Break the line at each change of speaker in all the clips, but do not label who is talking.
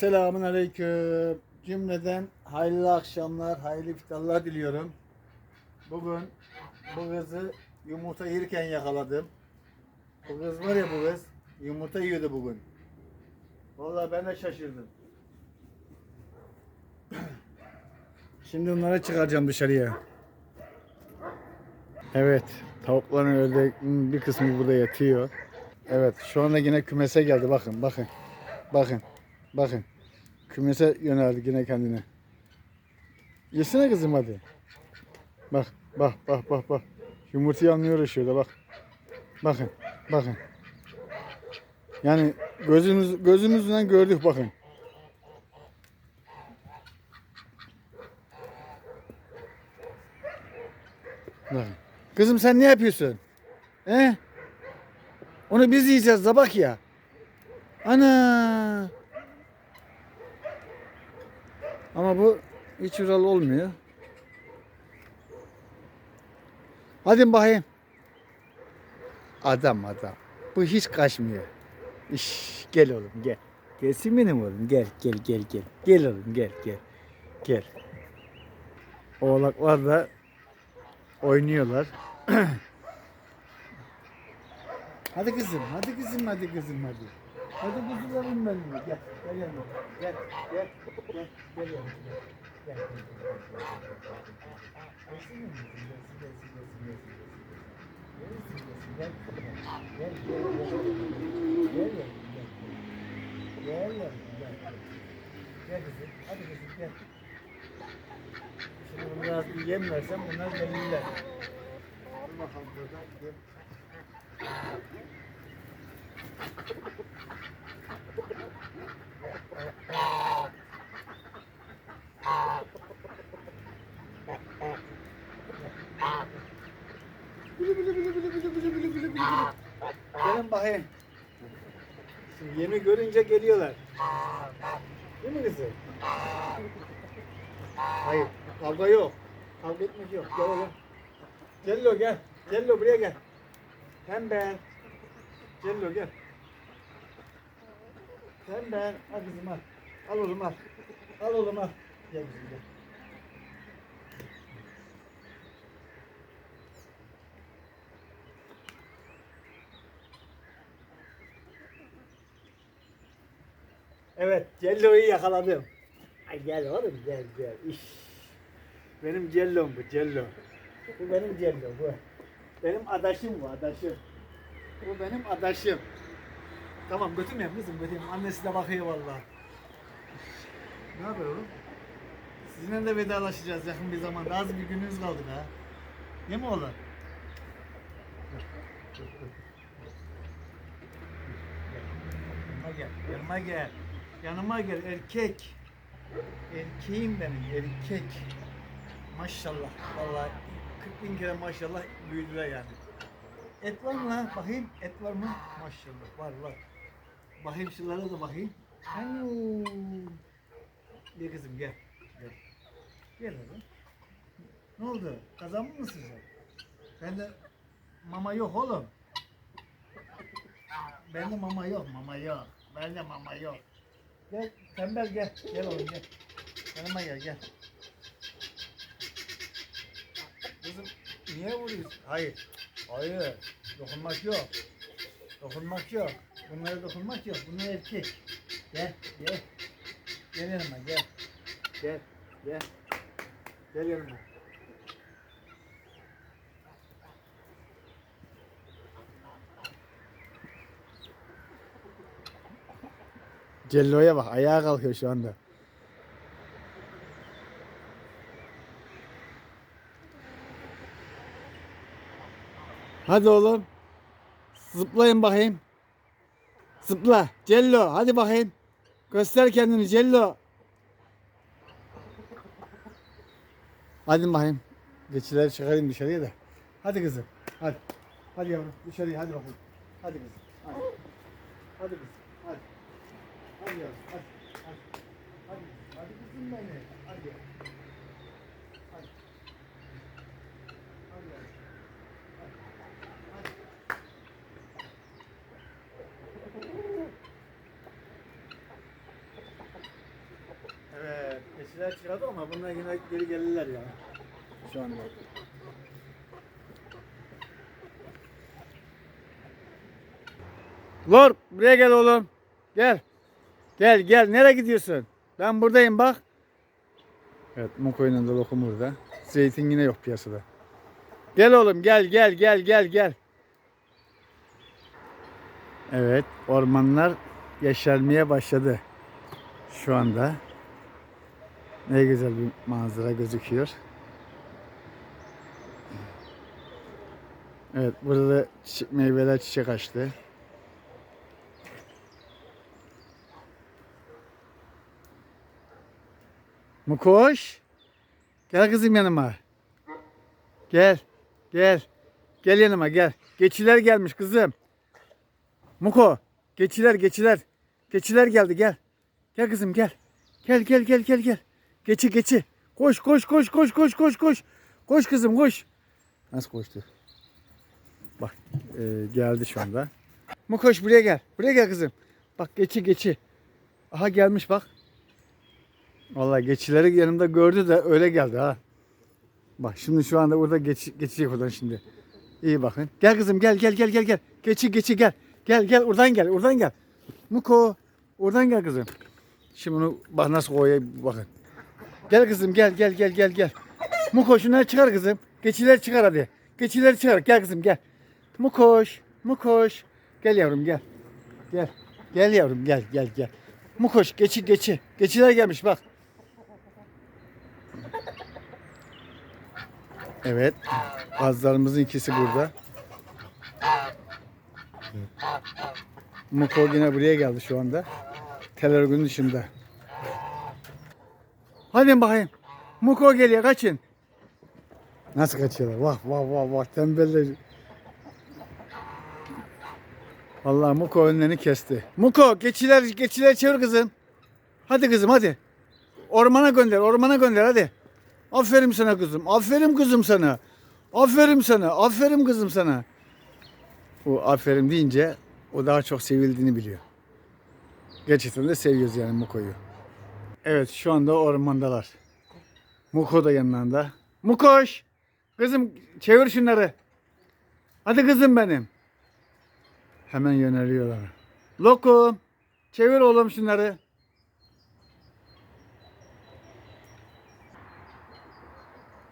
Selamun Aleyküm. Cümleden hayırlı akşamlar, hayırlı iftarlar diliyorum. Bugün bu kızı yumurta yerken yakaladım. Bu kız var ya bu kız, yumurta yiyordu bugün. Vallahi ben de şaşırdım. Şimdi onları çıkaracağım dışarıya. Evet, tavukların ördeklerin bir kısmı burada yatıyor. Evet, şu anda yine kümese geldi. Bakın, bakın. Bakın, bakın. Kümese yöneldi yine kendine. Yesene kızım hadi. Bak, bak, bak, bak, bak. Yumurtayı almıyor şurada bak. Bakın, bakın. Yani gözümüz gözümüzden gördük bakın. Bakın. Kızım sen ne yapıyorsun? He? Onu biz yiyeceğiz da bak ya. Ana. Ama bu hiç uğralı olmuyor. Hadi bakayım. Adam adam. Bu hiç kaçmıyor. İş, gel oğlum gel. Gelsin benim oğlum gel gel gel gel. Gel oğlum gel gel. Gel. Oğlaklar da oynuyorlar. hadi kızım, hadi kızım, hadi kızım, hadi. Hadi kuzularım benim. Gel, gel yanıma. Gel, gel, gel, gel yanıma. Gel, gel, gel, gel, gel, gel. Gelsin mi? Gelsin, gelsin, gelsin, gelsin, gelsin. Gelsin, gel. Gel, gel, gel. Gel yanıma, gel. Gel yanıma, gel. Gel kızım, hadi kızım, gel. Şimdi bunu biraz bir yem versem bunlar gelirler. Dur bakalım burada. Gel. Gelin bakayım. Şimdi yemi görünce geliyorlar. Değil mi kızım? Hayır, kavga yok. Kavga etmek yok. Gel oğlum. Cello gel. Cello buraya gel. Tembel. Cello gel. Tembel. Al kızım al. Al oğlum al. Al oğlum al. Gel kızım gel. Evet, Cello'yu yakaladım. Ay gel oğlum gel gel. İş. Benim Cello'm bu Cello. Bu benim Cello bu. Benim adaşım bu adaşım. Bu benim adaşım. Tamam götürmeyeyim kızım götürmeyeyim. Annesi de bakıyor vallahi. Ne haber oğlum? Sizinle de vedalaşacağız yakın bir zamanda. Az bir gününüz kaldı daha. Değil mi oğlum? Yanıma gel, yanıma gel. Yanıma gel erkek. Erkeğim benim, erkek. Maşallah, vallahi 40 bin kere maşallah büyüdüler yani. Et var mı lan? Bakayım, et var mı? Maşallah, var var. Bakayım şunlara da bakayım. Ayuu. Gel kızım gel. Gel. Gel oğlum. Ne oldu? Kazanmış mısın sen? Bende mama yok oğlum. Bende mama yok, mama yok. Bende mama yok. Gel, tembel gel. Gel oğlum gel. Yanıma gel, gel. Kızım niye vuruyorsun? Hayır. Hayır. Dokunmak yok. Dokunmak yok. Bunlara dokunmak yok. Bunlar erkek. Gel, gel. Gel yanıma gel. Gel, gel. Gel yanıma. Cello'ya bak ayağa kalkıyor şu anda. Hadi oğlum. Zıplayın bakayım. Zıpla. Cello hadi bakayım. Göster kendini Cello. Hadi bakayım. Geçileri çıkarayım dışarıya da. Hadi kızım. Hadi. Hadi yavrum dışarıya hadi bakayım. Hadi kızım. Hadi. Hadi kızım. Hadi. Hadi yavrum, hadi, hadi. Hadi, hadi kızım. Hadi. Hadi. Hadi yavrum. Hadi. Hadi. Keçiler çıkardı ama bunlar yine geri gelirler ya. Şu anda. Lor buraya gel oğlum. Gel. Gel gel. Nereye gidiyorsun? Ben buradayım bak. Evet Mukoy'la da lokum burada. Zeytin yine yok piyasada. Gel oğlum gel gel gel gel gel. Evet ormanlar yeşermeye başladı. Şu anda. Ne güzel bir manzara gözüküyor. Evet burada da çiçek, meyveler çiçek açtı. Mukoş. Gel kızım yanıma. Gel. Gel. Gel yanıma gel. Geçiler gelmiş kızım. Muko. Geçiler geçiler. Geçiler geldi gel. Gel kızım gel. Gel gel gel gel gel. Geçi geçi. Koş koş koş koş koş koş koş. Koş kızım koş. Nasıl koştu? Bak e, geldi şu anda. Mukoş buraya gel. Buraya gel kızım. Bak geçi geçi. Aha gelmiş bak. Vallahi geçileri yanımda gördü de öyle geldi ha. Bak şimdi şu anda burada geç, geçecek oradan şimdi. İyi bakın. Gel kızım gel gel gel gel gel. Geçi geçi gel. Gel gel oradan gel oradan gel. Muko oradan gel kızım. Şimdi bunu bak nasıl koyuyor bakın. Gel kızım gel gel gel gel gel. Muko şunları çıkar kızım. Geçiler çıkar hadi. Geçileri çıkar. Gel kızım gel. Mukoş. Mukoş. Gel yavrum gel. Gel. Gel yavrum gel gel gel. Mukoş geçi geçi. Geçiler gelmiş bak. Evet. Bazılarımızın ikisi burada. Muko yine buraya geldi şu anda. Tel örgünün dışında. Hadi bakayım. Muko geliyor kaçın. Nasıl kaçıyorlar? Vah vah vah vah tembeller. Vallahi Muko önlerini kesti. Muko geçiler geçiler çevir kızım. Hadi kızım hadi. Ormana gönder ormana gönder hadi. Aferin sana kızım. Aferin kızım sana. Aferin sana. Aferin kızım sana. O aferin deyince o daha çok sevildiğini biliyor. Gerçekten de seviyoruz yani Muko'yu. Evet şu anda ormandalar. Muko da yanlarında. Mukoş! Kızım çevir şunları. Hadi kızım benim. Hemen yöneliyorlar. Lokum! Çevir oğlum şunları.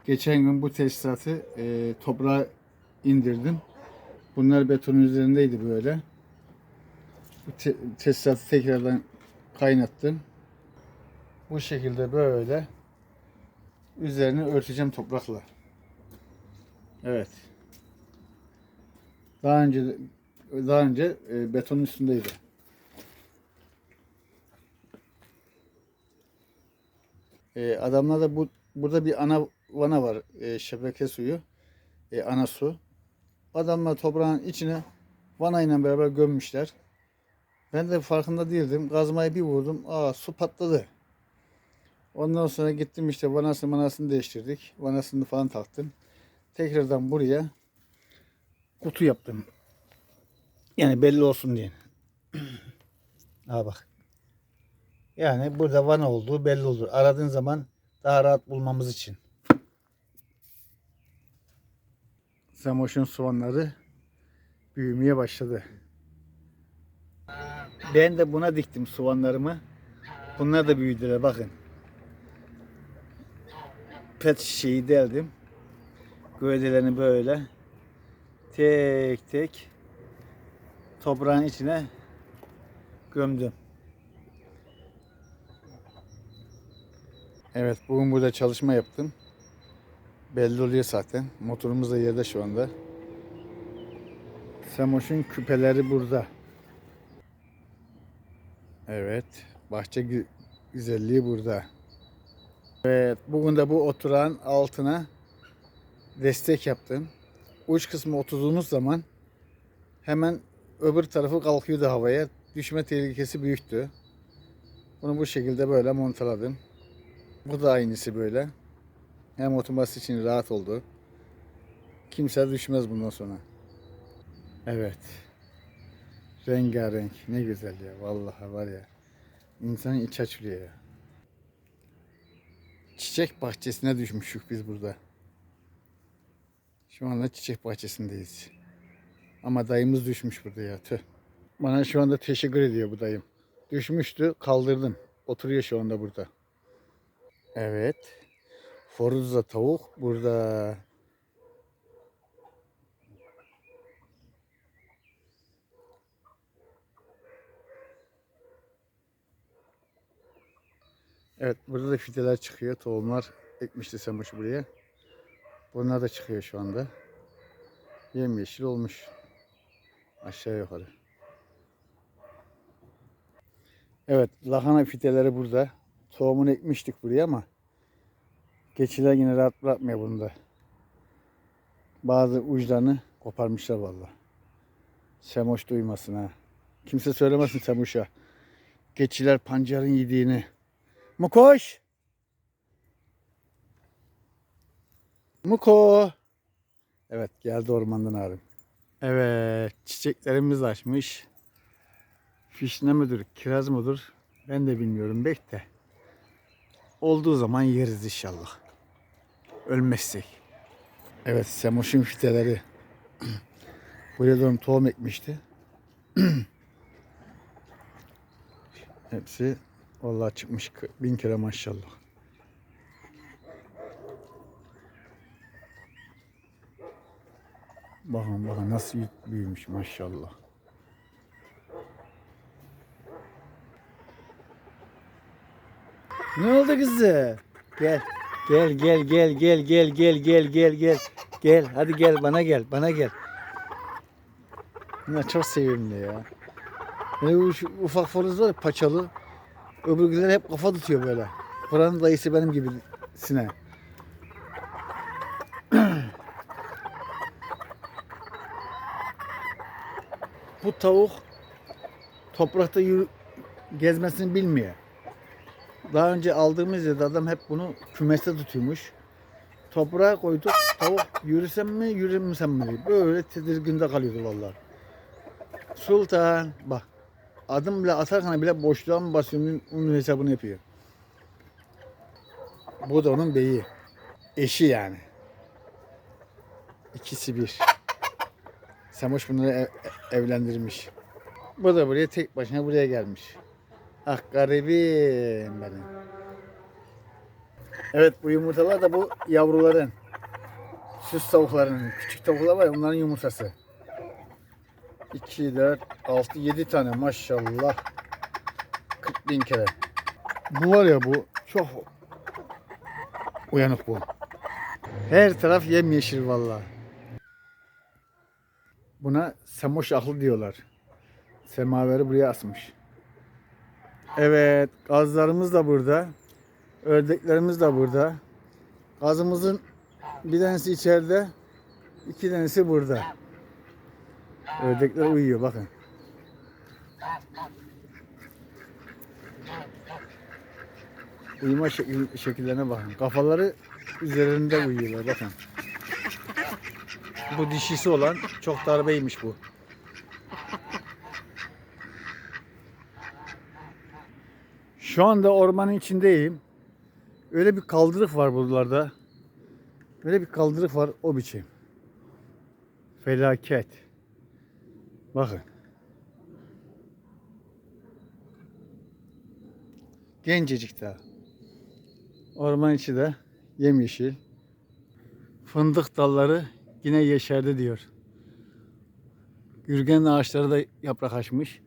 Geçen gün bu tesisatı e, toprağa indirdim. Bunlar betonun üzerindeydi böyle. Bu te- tesisatı tekrardan kaynattım. Bu şekilde böyle üzerini örteceğim toprakla. Evet. Daha önce daha önce e, betonun üstündeydi. E, adamlarda bu burada bir ana vana var. E, şebeke suyu. E, ana su. Adamlar toprağın içine vanayla beraber gömmüşler. Ben de farkında değildim. Kazmayı bir vurdum. Aa su patladı. Ondan sonra gittim işte vanasını manasını değiştirdik. Vanasını falan taktım. Tekrardan buraya kutu yaptım. Yani belli olsun diye. Ha bak. Yani burada vana olduğu belli olur. Aradığın zaman daha rahat bulmamız için. Zamoş'un soğanları büyümeye başladı. Ben de buna diktim soğanlarımı. Bunlar da büyüdüler bakın. Pet şişeyi deldim. Gövdelerini böyle tek tek toprağın içine gömdüm. Evet bugün burada çalışma yaptım. Belli oluyor zaten. Motorumuz da yerde şu anda. Semoş'un küpeleri burada. Evet. Bahçe gü- güzelliği burada. Evet. Bugün de bu oturan altına destek yaptım. Uç kısmı oturduğunuz zaman hemen öbür tarafı kalkıyordu havaya. Düşme tehlikesi büyüktü. Bunu bu şekilde böyle montaladım. Bu da aynısı böyle. Hem oturması için rahat oldu. Kimse düşmez bundan sonra. Evet. Rengarenk. Ne güzel ya. Vallahi var ya. İnsanın iç açılıyor ya. Çiçek bahçesine düşmüşük biz burada. Şu anda çiçek bahçesindeyiz. Ama dayımız düşmüş burada ya. Tüh. Bana şu anda teşekkür ediyor bu dayım. Düşmüştü, kaldırdım. Oturuyor şu anda burada. Evet. Foruzza tavuk burada. Evet burada da fideler çıkıyor. Tohumlar ekmişti Semuş buraya. Bunlar da çıkıyor şu anda. Yemyeşil olmuş. Aşağı yukarı. Evet lahana fideleri burada. Tohumunu ekmiştik buraya ama geçiler yine rahat bırakmıyor bunda. Bazı uçlarını koparmışlar vallahi. Semoş duymasın ha. Kimse söylemesin Semoş'a. Geçiler pancarın yediğini. Mukoş. Muko. Evet geldi ormandan abim. Evet çiçeklerimiz açmış. Fişne müdür, kiraz mıdır? Ben de bilmiyorum bek de. Olduğu zaman yeriz inşallah. Ölmezsek. Evet Semoş'un fiteleri. Buraya doğru tohum ekmişti. Hepsi vallahi çıkmış bin kere maşallah. Bakın bakın nasıl büyümüş maşallah. Ne oldu kızı? Gel. Gel gel gel gel gel gel gel gel gel. Gel hadi gel bana gel bana gel. Bunlar çok sevimli ya. Böyle ufak foruz var paçalı. Öbürküler hep kafa tutuyor böyle. Buranın dayısı benim gibisine. Bu tavuk toprakta yürü, gezmesini bilmiyor. Daha önce aldığımız yerde adam hep bunu kümeste tutuyormuş. Toprağa koyduk. Tavuk yürüsem mi yürümsem mi diye. Böyle tedirginde kalıyordu vallahi. Sultan bak adım bile atarken bile boşluğa mı basıyorum onun hesabını yapıyor. Bu da onun beyi. Eşi yani. İkisi bir. Semoş bunları ev- evlendirmiş. Bu da buraya tek başına buraya gelmiş. Ah garibim benim. Evet bu yumurtalar da bu yavruların. Süs tavuklarının. Küçük tavuklar var ya onların yumurtası. 2, 4, 6, 7 tane maşallah. 40 bin kere. Bu var ya bu çok uyanık bu. Her taraf yemyeşil vallahi. Buna semoş aklı diyorlar. Semaveri buraya asmış. Evet, gazlarımız da burada. Ördeklerimiz de burada. Gazımızın bir tanesi içeride, iki tanesi burada. Ördekler uyuyor bakın. Uyuma şekil, şekillerine bakın. Kafaları üzerinde uyuyorlar bakın. Bu dişisi olan çok darbeymiş bu. Şu anda ormanın içindeyim. Öyle bir kaldırık var buralarda. Öyle bir kaldırık var o biçim. Felaket. Bakın. Gencecik daha. Orman içi de yemyeşil. Fındık dalları yine yeşerdi diyor. Gürgen ağaçları da yaprak açmış.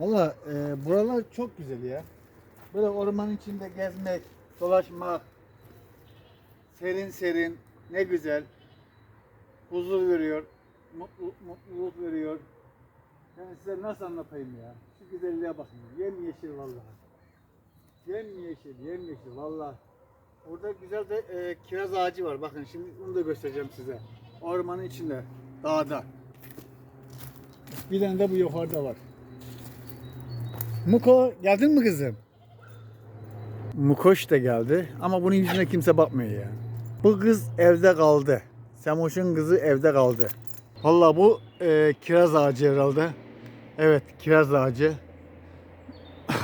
Valla e, buralar çok güzel ya. Böyle ormanın içinde gezmek, dolaşmak, serin serin, ne güzel. Huzur veriyor, mutlu, mutluluk veriyor. Yani size nasıl anlatayım ya? Şu güzelliğe bakın. Yemyeşil vallahi. Yemyeşil, yemyeşil vallahi. Orada güzel de e, kiraz ağacı var. Bakın şimdi onu da göstereceğim size. Ormanın içinde, dağda. Bir tane de bu yukarıda var. Muko geldin mi kızım? Mukoş da geldi ama bunun yüzüne kimse bakmıyor ya. Bu kız evde kaldı. Semoş'un kızı evde kaldı. Vallahi bu e, kiraz ağacı herhalde. Evet kiraz ağacı.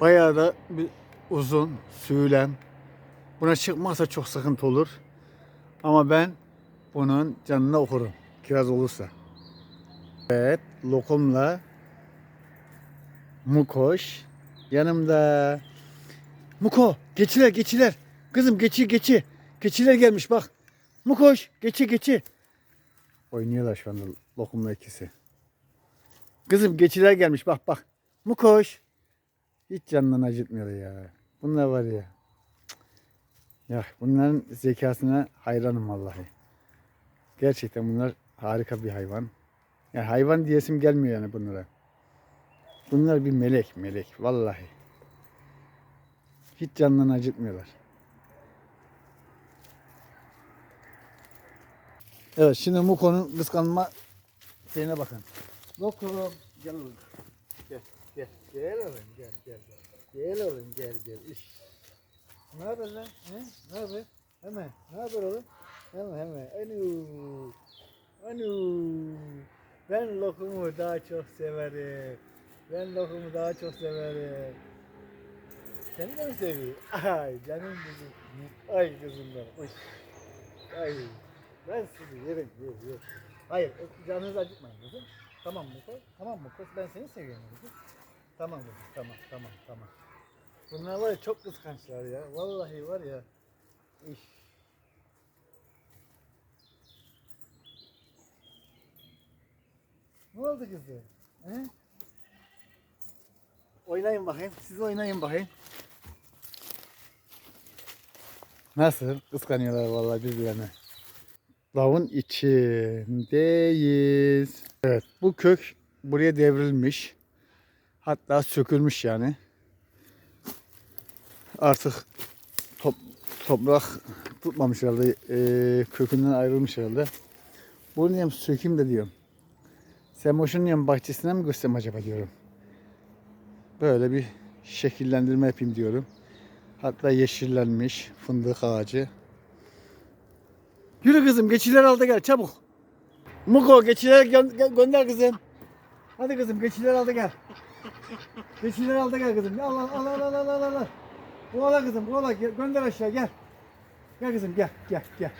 Bayağı da bir uzun, süylem. Buna çıkmazsa çok sıkıntı olur. Ama ben bunun canına okurum. Kiraz olursa. Evet, lokumla Mukoş yanımda. Muko, geçiler geçiler. Kızım geçi geçi. Geçiler gelmiş bak. Mukoş, geçi geçi. Oynuyorlar şu anda lokumla ikisi. Kızım geçiler gelmiş bak bak. Mukoş. Hiç canından acıtmıyor ya. Bunlar var ya. Ya bunların zekasına hayranım vallahi. Gerçekten bunlar harika bir hayvan. Yani hayvan diyesim gelmiyor yani bunlara. Bunlar bir melek melek vallahi. Hiç canından acıtmıyorlar. Evet şimdi Muko'nun kıskanma şeyine bakın. Lokum gel oğlum. Gel gel gel oğlum gel gel. Gel oğlum gel gel. İş. Ne haber lan? He? Ne haber? Hemen. Ne haber oğlum? Hemen hemen. Anu. Anu. Ben lokumu daha çok severim. Ben lokumu daha çok severim. Seni de mi seviyor? Ay canım kızım. Ay kızım benim. Uy. Ay. Ben sizi yerim yer yer. Hayır canınızı acıtmayın kızım. Tamam mı kız? Tamam mı kız? Ben seni seviyorum kızım. Tamam kızım. Tamam tamam tamam. Bunlar var ya çok kıskançlar ya. Vallahi var ya. İş. Ne oldu kızım? He? Oynayın bakayım. Siz oynayın bakayım. Nasıl? Kıskanıyorlar vallahi birbirlerine. Lavın içindeyiz. Evet bu kök buraya devrilmiş. Hatta sökülmüş yani. Artık top, toprak tutmamış herhalde. eee, kökünden ayrılmış herhalde. Bunu diyorum sökeyim de diyorum. Semoş'un bahçesine mi göstereyim acaba diyorum. Böyle bir şekillendirme yapayım diyorum. Hatta yeşillenmiş fındık ağacı. Yürü kızım geçiler al da gel çabuk. Muko geçiler gö- gö- gönder kızım. Hadi kızım geçiler al da gel. Geçiler al da gel kızım. Al al al al al al al al. Kovala kızım kovala gönder aşağı gel. Gel kızım gel gel gel.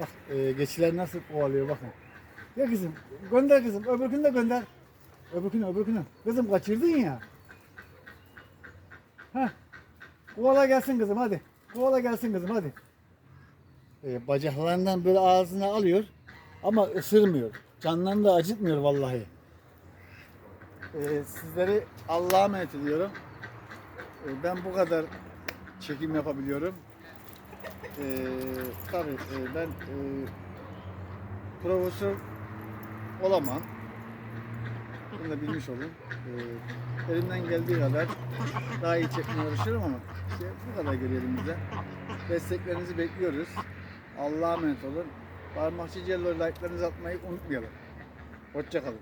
Bak e, geçiler nasıl kovalıyor bakın. Gel kızım gönder kızım öbürkünü de gönder. Öbürkünü öbürkünü. Kızım kaçırdın ya. Heh. Kovala gelsin kızım hadi. Kovala gelsin kızım hadi. E, bacaklarından böyle ağzına alıyor ama ısırmıyor. Canlarını da acıtmıyor vallahi. E, sizleri Allah'a emanet ediyorum. E, ben bu kadar çekim yapabiliyorum. E, tabii e, ben e, profesör olamam. Bunu da bilmiş olun. E, elimden geldiği kadar daha iyi çekmeye uğraşıyorum ama işte bu kadar geliyor elimizden. Desteklerinizi bekliyoruz. Allah'a emanet olun. Parmakçı Cello like'larınızı atmayı unutmayalım. Hoşçakalın.